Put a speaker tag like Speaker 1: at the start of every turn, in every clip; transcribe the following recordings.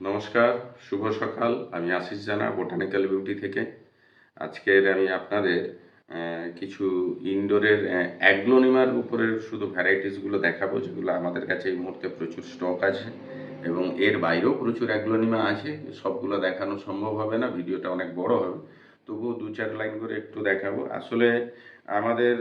Speaker 1: নমস্কার, শুভ সকাল। আমি আশিস জানা, বোটানিক্যাল বিউটি থেকে। আজকের আমি আপনাদের কিছু ইনডোরের অ্যাগ্লোনিমার উপরের শুধু ভ্যারাইটিসগুলো দেখাবো, যেগুলো আমাদের কাছে এই মুহূর্তে প্রচুর স্টক আছে এবং এর বাইরেও প্রচুর অ্যাগ্লোনিমা আছে। সবগুলো দেখানো সম্ভব হবে না, ভিডিওটা অনেক বড় হবে। তবুও দু চার লাইন করে একটু দেখাবো। আসলে আমাদের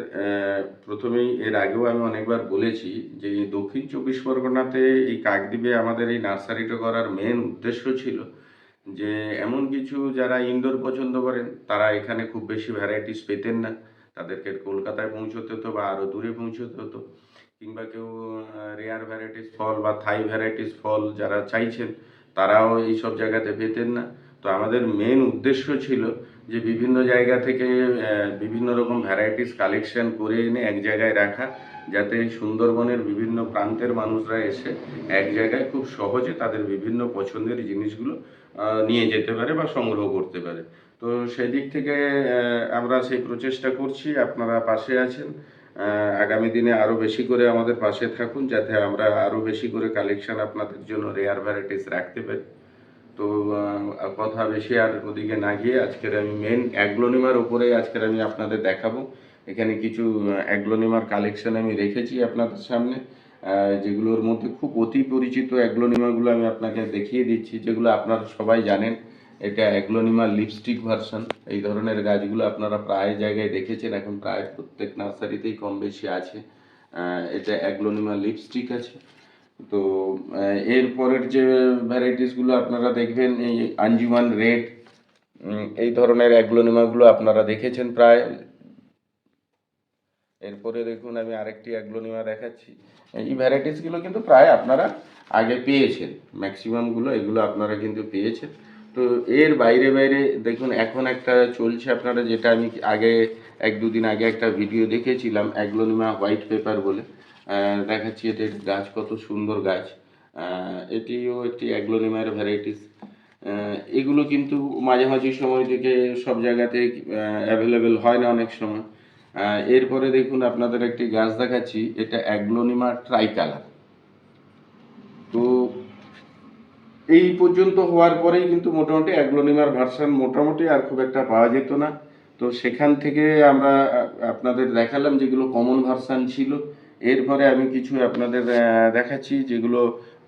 Speaker 1: প্রথমেই এর আগেও আমি অনেকবার বলেছি যে এই দক্ষিণ চব্বিশ পরগনাতে এই কাকদ্বীপে আমাদের এই নার্সারিটা করার মেন উদ্দেশ্য ছিল যে এমন কিছু যারা ইনডোর পছন্দ করেন, তারা এখানে খুব বেশি ভ্যারাইটিস পেতেন না। তাদেরকে কলকাতায় পৌঁছতে হতো বা আরও দূরে পৌঁছতে হতো। কিংবা কেউ রেয়ার ভ্যারাইটিস ফল বা থাই ভ্যারাইটিস ফল যারা চাইছেন, তারাও এইসব জায়গাতে পেতেন না। তো আমাদের মেন উদ্দেশ্য ছিল যে বিভিন্ন জায়গা থেকে বিভিন্ন রকম ভ্যারাইটিস কালেকশন করে এনে এক জায়গায় রাখা, যাতে সুন্দরবনের বিভিন্ন প্রান্তের মানুষরা এসে এক জায়গায় খুব সহজে তাদের বিভিন্ন পছন্দের জিনিসগুলো নিয়ে যেতে পারে বা সংগ্রহ করতে পারে। তো সেদিক থেকে আমরা সেই প্রচেষ্টা করছি, আপনারা পাশে আছেন। আগামী দিনে আরও বেশি করে আমাদের পাশে থাকুন, যাতে আমরা আরও বেশি করে কালেকশন আপনাদের জন্য রেয়ার ভ্যারাইটিস রাখতে পারি। তো কথা বেশি আর ওদিকে না গিয়ে আজকের আমি মেন অ্যাগ্লোনিমার উপরে আজকের আমি আপনাদের দেখাবো। এখানে কিছু অ্যাগ্লোনিমার কালেকশন আমি রেখেছি আপনাদের সামনে। যেগুলোর মধ্যে খুব অতি পরিচিত অ্যাগ্লোনিমাগুলো আমি আপনাকে দেখিয়ে দিচ্ছি, যেগুলো আপনারা সবাই জানেন। এটা অ্যাগ্লোনিমা লিপস্টিক ভার্সন এই ধরনের গাছগুলো আপনারা প্রায় জায়গায় দেখেছেন, এখন প্রায় প্রত্যেক নার্সারিতেই কম বেশি আছে। এটা অ্যাগ্লোনিমা লিপস্টিক আছে। তো আহ, এর পরের যে ভ্যারাইটিসগুলো আপনারা দেখবেন এই আঞ্জুমান রেড এই ধরনের অ্যাগ্লোনিমাগুলো আপনারা দেখেছেন প্রায়। এরপরে দেখুন আমি আরেকটি অ্যাগ্লোনিমা দেখাচ্ছি। এই ভ্যারাইটিসগুলো কিন্তু প্রায় আপনারা আগে পেয়েছেন। ম্যাক্সিমামগুলো এগুলো আপনারা কিন্তু পেয়েছেন। তো এর বাইরে বাইরে দেখুন এখন একটা চলছে আপনারা যেটা আমি আগে এক দুদিন আগে একটা ভিডিও দেখেছিলাম অ্যাগ্লোনিমা হোয়াইট পেপার বলে। দেখাচ্ছি এটার গাছ, কত সুন্দর গাছ। এটিও একটি অ্যাগ্লোনিমার ভ্যারাইটিস। এগুলো কিন্তু মাঝামাঝি সময় থেকে সব জায়গাতে অ্যাভেলেবেল হয় না অনেক সময়। এরপরে দেখুন, আপনাদের একটি গাছ দেখাচ্ছি, এটা অ্যাগ্লোনিমা ট্রাইকালার। তো এই পর্যন্ত হওয়ার পরেই কিন্তু মোটামুটি অ্যাগ্লোনিমার ভার্সান মোটামুটি আর খুব একটা পাওয়া যেত না। তো সেখান থেকে আমরা আপনাদের দেখালাম যেগুলো কমন ভার্সান ছিল। এরপরে আমি কিছু আপনাদের দেখাচ্ছি যেগুলো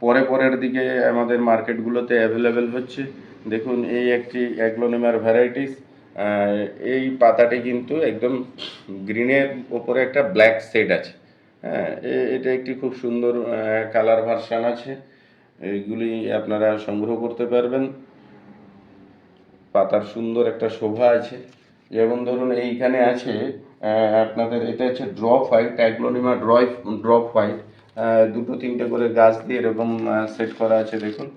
Speaker 1: পরে পরের দিকে আমাদের মার্কেটগুলোতে অ্যাভেলেবেল হচ্ছে। দেখুন, এই একটি অ্যাগ্লোনিমার ভ্যারাইটিস এই পাতাটি কিন্তু একদম গ্রিনের ওপরে একটা ব্ল্যাক শেড আছে। হ্যাঁ এটা একটি খুব সুন্দর কালার ভার্সন আছে। এইগুলি আপনারা সংগ্রহ করতে পারবেন। পাতার সুন্দর একটা শোভা আছে। যেমন ধরুন, এইখানে আছে আপনাদের এটা হচ্ছে drop white aglaonema drop drop white দুটো তিনটে করে গাছ দিয়ে এরকম সেট করা আছে, দেখুন।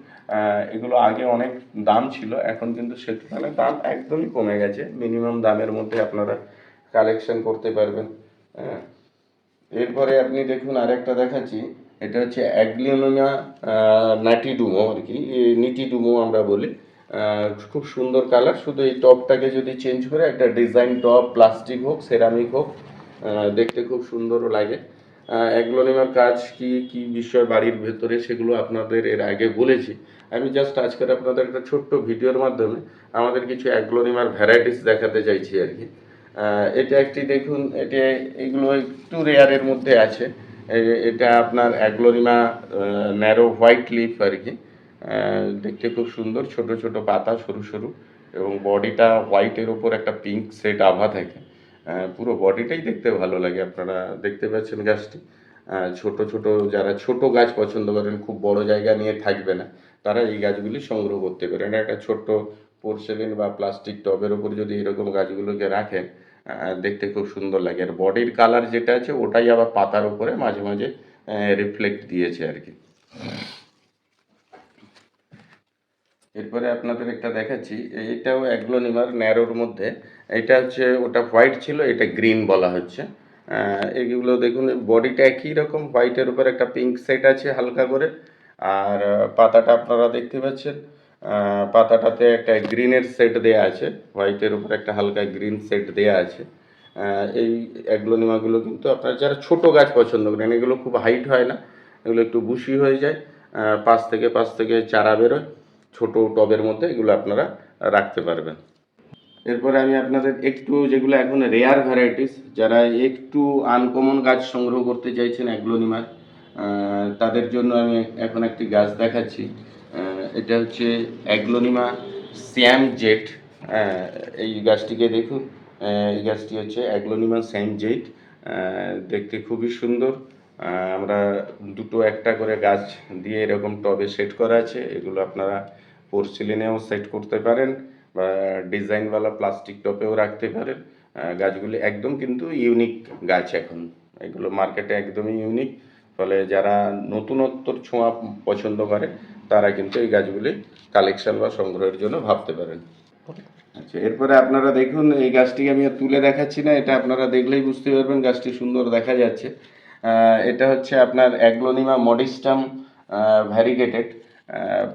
Speaker 1: এগুলো আগে অনেক দাম ছিল, এখন কিন্তু সে সেখানে দাম একদমই কমে গেছে। মিনিমাম দামের মধ্যে আপনারা কালেকশন করতে পারবেন। হ্যাঁ। এরপরে আপনি দেখুন আরেকটা দেখাচ্ছি, এটা হচ্ছে অ্যাগ্লিওনোমা নাটিডুমো আর কি নিটিডুমো আমরা বলি। খুব সুন্দর কালার। শুধু এই টপটাকে যদি চেঞ্জ করে, একটা ডিজাইন টপ প্লাস্টিক হোক সেরামিক হোক দেখতে খুব সুন্দরও লাগে। অ্যাগ্লোনিমার কাজ কি কি বিষয় বাড়ির ভেতরে সেগুলো আপনাদের এর আগে বলেছি। আমি জাস্ট আজকের আপনাদের একটা ছোট্ট ভিডিওর মাধ্যমে আমাদের কিছু অ্যাগ্লোনিমার ভ্যারাইটিস দেখাতে চাইছি আর কি। এটা একটি দেখুন, এটা এগুলো একটু রেয়ারের মধ্যে আছে। এটা আপনার অ্যাগ্লোরিমা ন্যারো হোয়াইট লিফ আর কি। দেখতে খুব সুন্দর, ছোট ছোট পাতা সরু সরু এবং বডিটা হোয়াইটের ওপর একটা পিঙ্ক সেট আভা থাকে। পুরো বডিটাই দেখতে ভালো লাগে, আপনারা দেখতে পাচ্ছেন গাছটি। ছোট ছোট যারা ছোট গাছ পছন্দ করেন, খুব বড় জায়গা নিয়ে থাকবে না, তারা এই গাছগুলি সংগ্রহ করতে পারেন। একটা ছোট্ট পোর্সেলিন বা প্লাস্টিক টবের ওপর যদি এরকম গাছগুলোকে রাখেন দেখতে খুব সুন্দর লাগে। আর বডির কালার যেটা আছে, ওটাই আবার পাতার উপরে মাঝে মাঝে রিফ্লেক্ট দিয়েছে আর কি। এরপরে আপনাদের একটা দেখাচ্ছি এটাও অ্যাগ্লোনিমার ন্যারোর মধ্যে। এটা হচ্ছে, ওটা হোয়াইট ছিল, এটা গ্রিন বলা হচ্ছে। এগুলো দেখুন, বডিটা একই রকম, হোয়াইটের উপর একটা পিঙ্ক সেট আছে হালকা করে। আর পাতাটা আপনারা দেখতে পাচ্ছেন পাতাটাতে একটা গ্রিনের সেট দেয়া আছে, হোয়াইটের উপর একটা হালকা গ্রিন সেট দেয়া আছে। এই অ্যাগ্লোনিমাগুলো কিন্তু আপনারা যারা ছোট গাছ পছন্দ করেন, এগুলো খুব হাইট হয় না, এগুলো একটু বুশি হয়ে যায় পাঁচ থেকে পাঁচ থেকে চারা বেরোয়। ছোট টবের মধ্যে এগুলো আপনারা রাখতে পারবেন। এরপরে আমি আপনাদের একটু যেগুলো এখন রেয়ার ভ্যারাইটিস যারা একটু আনকমন গাছ সংগ্রহ করতে চাইছেন অ্যাগ্লোনিমার তাদের জন্য আমি এখন একটি গাছ দেখাচ্ছি। এটা হচ্ছে অ্যাগ্লোনিমা শ্যাম জেট এই গাছটিকে দেখুন এই গাছটি হচ্ছে অ্যাগ্লোনিমা স্যাম জেট দেখতে খুবই সুন্দর। আমরা দুটো একটা করে গাছ দিয়ে এরকম টবে সেট করা আছে। এগুলো আপনারা পোর্সিলিনেও সেট করতে পারেন বা ডিজাইনওয়ালা প্লাস্টিক টপেও রাখতে পারেন। গাছগুলি একদম কিন্তু ইউনিক গাছ এখন। এগুলো মার্কেটে একদমই ইউনিক ফলে যারা নতুনত্বর ছোঁয়া পছন্দ করে, তারা কিন্তু এই গাছগুলি কালেকশন বা সংগ্রহের জন্য ভাবতে পারেন। আচ্ছা এরপরে আপনারা দেখুন, এই গাছটি আমি তুলে দেখাচ্ছি না। এটা আপনারা দেখলেই বুঝতে পারবেন গাছটি সুন্দর দেখা যাচ্ছে। এটা হচ্ছে আপনার অ্যাগ্লোনিমা মডিস্টাম ভ্যারিগেটেড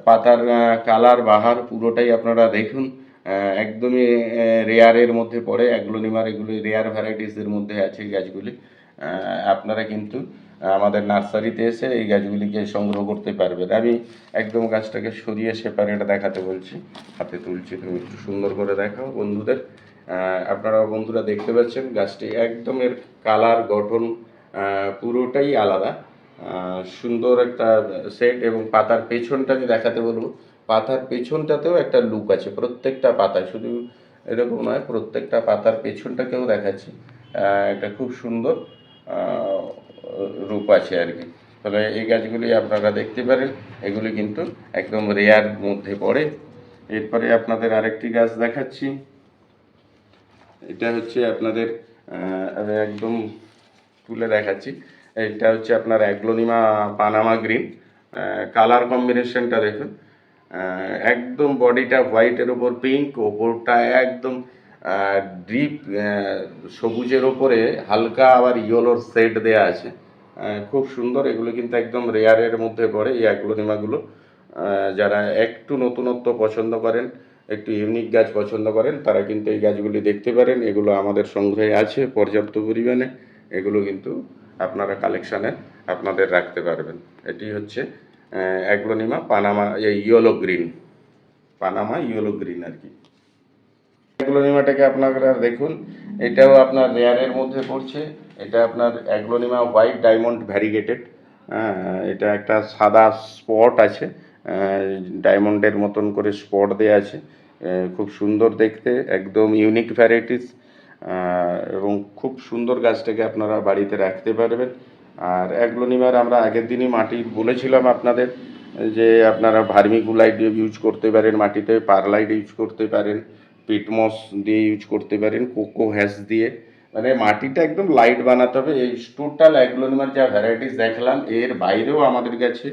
Speaker 1: পাতার কালার, বাহার পুরোটাই আপনারা দেখুন। একদমই রেয়ারের মধ্যে পড়ে। অ্যাগ্লোনিমার এগুলি রেয়ার ভ্যারাইটিসের মধ্যে আছে এই গাছগুলি। আপনারা কিন্তু আমাদের নার্সারিতে এসে এই গাছগুলিকে সংগ্রহ করতে পারবেন। আমি একদম গাছটাকে সরিয়ে সেপারেট দেখাতে বলছি। হাতে তুলছি, তুমি একটু সুন্দর করে দেখাও বন্ধুদের। আপনারা বন্ধুরা দেখতে পাচ্ছেন, গাছটি একদম এর কালার গঠন পুরোটাই আলাদা। সুন্দর একটা সেট এবং পাতার পেছনটা আমি দেখাতে বলব। পাতার পেছনটাতেও একটা লুক আছে, প্রত্যেকটা পাতায়। শুধু এরকম নয়, প্রত্যেকটা পাতার পেছনটাকেও দেখাচ্ছি। একটা খুব সুন্দর রূপ আছে আর কি। তবে এই গাছগুলি আপনারা দেখতে পারেন, এগুলি কিন্তু একদম রেয়ার মধ্যে পড়ে। এরপরে আপনাদের আরেকটি গাছ দেখাচ্ছি। এটা হচ্ছে আপনাদের একদম তুলে দেখাচ্ছি। এটা হচ্ছে আপনার অ্যাগ্লোনিমা পানামা গ্রিন। কালার কম্বিনেশনটা দেখুন। একদম বডিটা হোয়াইটের ওপর পিঙ্ক, ওপরটা একদম ডিপ সবুজের ওপরে হালকা আবার ইয়েলোর শেড দেয়া আছে। খুব সুন্দর। এগুলো কিন্তু একদম রেয়ারের মধ্যে পড়ে এই অ্যাগ্লোনিমাগুলো। যারা একটু নতুনত্ব পছন্দ করেন, একটু ইউনিক গাছ পছন্দ করেন, তারা কিন্তু এই গাছগুলি দেখতে পারেন। এগুলো আমাদের সংগ্রহে আছে পর্যাপ্ত পরিমাণে। এগুলো কিন্তু আপনারা কালেকশানে আপনাদের রাখতে পারবেন। এটি হচ্ছে aglaonema Panama yellow green. Panama yellow green আর কি। অ্যাগ্লোনিমাটাকে আপনারা দেখুন, এটাও আপনার রেয়ারের মধ্যে পড়ছে। এটা আপনার অ্যাগ্লোনিমা হোয়াইট ডায়মন্ড ভ্যারিগেটেড এটা একটা সাদা স্পট আছে। ডায়মন্ডের মতন করে স্পট দেওয়া আছে। খুব সুন্দর দেখতে, একদম ইউনিক ভ্যারাইটিস এবং খুব সুন্দর গাছটাকে আপনারা বাড়িতে রাখতে পারবেন। আর অ্যাগ্লোনিমার আমরা আগের দিনই মাটি বলেছিলাম আপনাদের, যে আপনারা ভার্মিকুলাইট ইউজ করতে পারেন, মাটিতে পারলাইট ইউজ করতে পারেন, পিটমস দিয়ে ইউজ করতে পারেন, কোকো হ্যাস দিয়ে। মানে মাটিটা একদম লাইট বানাতে হবে। এই টোটাল অ্যাগ্লোনিমার যা ভ্যারাইটিস দেখলাম, এর বাইরেও আমাদের কাছে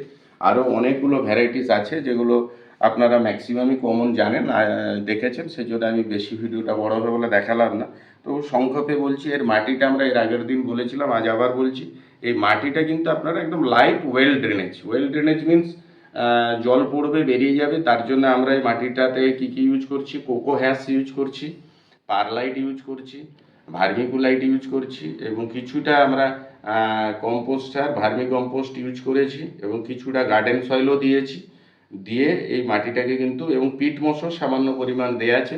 Speaker 1: আরও অনেকগুলো ভ্যারাইটিস আছে যেগুলো আপনারা ম্যাক্সিমামই কমন জানেন দেখেছেন, সেজন্য আমি বেশি ভিডিওটা বড় হবে বলে দেখালাম না। তো সংক্ষেপে বলছি, এর মাটিটা আমরা এর আগের দিন বলেছিলাম, আজ আবার বলছি, এই মাটিটা কিন্তু আপনারা একদম light well drainage well drainage means জল পড়বে, বেরিয়ে যাবে, তার জন্য আমরা এই মাটিটাতে কি কি ইউজ করছি? কোকো হ্যাস ইউজ করছি পারলাইট ইউজ করছি ভার্মিকুলাইট ইউজ করছি, এবং কিছুটা আমরা কম্পোস্টার ভার্মি কম্পোস্ট ইউজ করেছি, এবং কিছুটা গার্ডেন সয়েলও দিয়েছি। দিয়ে এই মাটিটাকে কিন্তু এবং পিট মশো সামান্য পরিমাণ দেয়া আছে।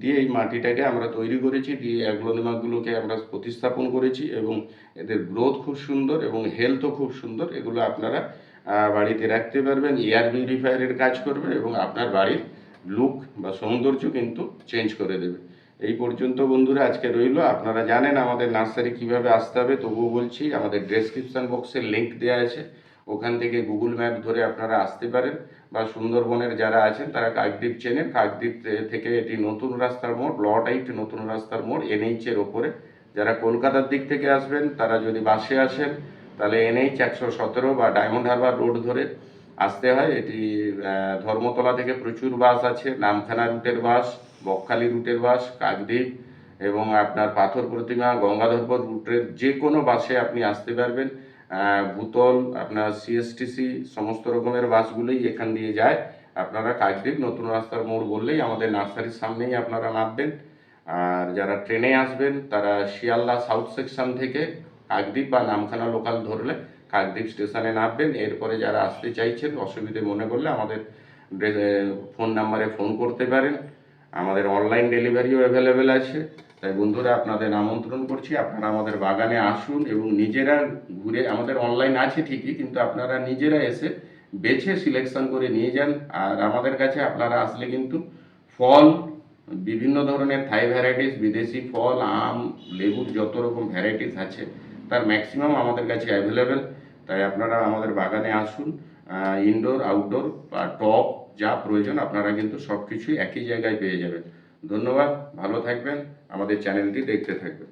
Speaker 1: দিয়ে এই মাটিটাকে আমরা তৈরি করেছি, দিয়ে অ্যাগ্লোনিমাগুলোকে আমরা প্রতিস্থাপন করেছি এবং এদের গ্রোথ খুব সুন্দর এবং হেলথও খুব সুন্দর। এগুলো আপনারা বাড়িতে রাখতে পারবেন, এয়ার পিউরিফায়ারের কাজ করবে এবং আপনার বাড়ির লুক বা সৌন্দর্য কিন্তু চেঞ্জ করে দেবে। এই পর্যন্ত বন্ধুরা আজকে রইল। আপনারা জানেন আমাদের নার্সারি কীভাবে আসতে হবে, তবুও বলছি, আমাদের ডেসক্রিপশন বক্সের লিঙ্ক দেওয়া আছে। ওখান থেকে গুগল ম্যাপ ধরে আপনারা আসতে পারেন বা সুন্দরবনের যারা আছেন তারা কাকদ্বীপ চেনেন। কাকদ্বীপ থেকে এটি নতুন রাস্তার মোড় লট এইট নতুন রাস্তার মোড়, এনএইচ এর ওপরে। যারা কলকাতার দিক থেকে আসবেন, তারা যদি বাসে আসেন, তাহলে এনএইচ একশো সতেরো বা ডায়মন্ড হারবার রোড ধরে আসতে হয়। এটি ধর্মতলা থেকে প্রচুর বাস আছে, নামখানা রুটের বাস, বকখালি রুটের বাস, কাকদ্বীপ এবং আপনার পাথর প্রতিমা, গঙ্গাধরপুর রুটের যে কোনো বাসে আপনি আসতে পারবেন। ভূতল আপনার সিএসটিসি সমস্ত রকমের বাসগুলোই এখান দিয়ে যায়। আপনারা কাকদ্বীপ, নতুন রাস্তার মোড় বললেই আমাদের নার্সারির সামনেই আপনারা নামবেন। আর যারা ট্রেনে আসবেন, তারা শিয়ালদা সাউথ সেকশন থেকে কাকদ্বীপ বা নামখানা লোকাল ধরলে কাকদ্বীপ স্টেশনে নামবেন। এরপরে যারা আসতে চাইছেন, অসুবিধে মনে করলে আমাদের ফোন নাম্বারে ফোন করতে পারেন। আমাদের অনলাইন ডেলিভারিও অ্যাভেলেবেল আছে। তাই বন্ধুরা, আপনাদের আমন্ত্রণ করছি। আপনারা আমাদের বাগানে আসুন এবং নিজেরা ঘুরে, আমাদের অনলাইন আছে ঠিকই, কিন্তু আপনারা নিজেরা এসে বেছে সিলেকশন করে নিয়ে যান। আর আমাদের কাছে আপনারা আসলে কিন্তু ফল, বিভিন্ন ধরনের থাই ভ্যারাইটিস বিদেশি ফল, আম, লেবুর যত রকম ভ্যারাইটিস আছে, তার ম্যাক্সিমাম আমাদের কাছে অ্যাভেলেবেল তাই আপনারা আমাদের বাগানে আসুন ইনডোর আউটডোর বা টপ যা প্রয়োজন, আপনারা কিন্তু সব কিছুই একই জায়গায় পেয়ে যাবেন। ধন্যবাদ, ভালো থাকবেন। আমাদের চ্যানেলটি দেখতে থাকবেন।